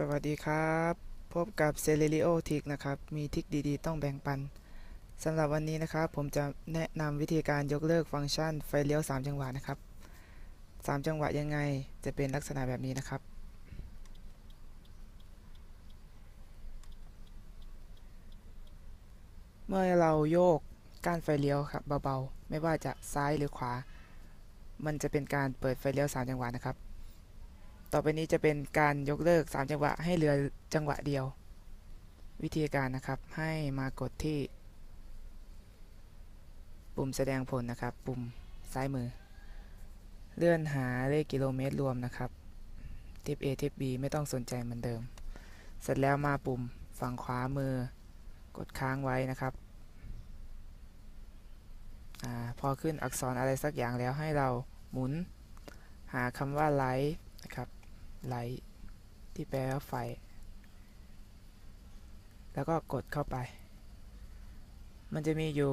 สวัสดีครับ พบกับ c e l e r i o t i c นะครับ มีทิกดีๆ ต้องแบ่งปันสำหรับวันนี้นะครับ ผมจะแนะนำวิธีการยกเลิกฟังก์ชันไฟเลี้ยว 3 จังหวะนะครับ 3 จังหวะยังไงจะเป็นลักษณะแบบนี้นะครับ เมื่อเราโยกก้านไฟเลี้ยวครับเบาๆ ไม่ว่าจะซ้ายหรือขวา มันจะเป็นการเปิดไฟเลี้ยว 3 จังหวะนะครับ ต่อไปนี้จะเป็นการยกเลิก 3 จังหวะให้เหลือจังหวะเดียว วิธีการนะครับให้มากดที่ ปุ่มแสดงผลนะครับ ปุ่มซ้ายมือ เลื่อนหาเลขกิโลเมตรรวมนะครับทิป A ทิป B ไม่ต้องสนใจเหมือนเดิม เสร็จแล้วมาปุ่มฝั่งขวามือกดค้างไว้นะครับอพอขึ้นอักษรอะไรสักอย่างแล้วให้เราหมุนหาคำว่าไลท์นะครับ ไลท์ที่แปลว่าไฟ แล้วก็กดเข้าไป มันจะมีอยู่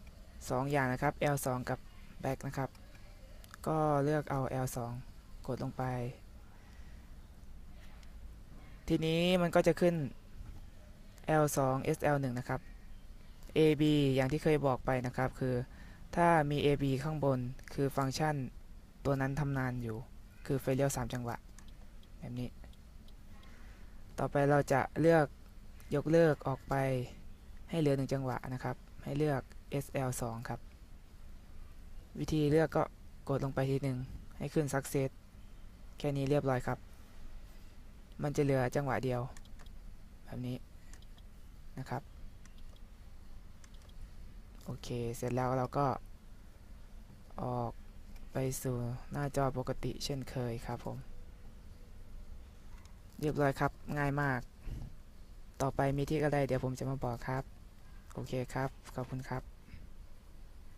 2 อย่างนะครับ L2 กับ back นะครับ ก็เลือกเอา L2 กดลงไป ทีนี้มันก็จะขึ้น L2 SL1 นะครับ AB อย่างที่เคยบอกไปนะครับ คือถ้ามี AB ข้างบนคือฟังก์ชันตัวนั้นทำงานอยู่ คือไฟเลี้ยว 3 จังหวะ แบบนี้ ต่อไปเราจะเลือกยกเลิกออกไปให้เหลือ1จังหวะนะครับ ให้เลือก SL2 ครับ วิธีเลือกก็กดลงไปทีหนึ่งให้ขึ้น Success แค่นี้เรียบร้อยครับ มันจะเหลือจังหวะเดียว แบบนี้นะครับ โอเค เสร็จแล้วเราก็ออกไปสู่หน้าจอปกติเช่นเคยครับผม เรียบร้อยครับ ง่ายมาก ต่อไปมีที่อะไร เดี๋ยวผมจะมาบอกครับ โอเคครับ ขอบคุณครับ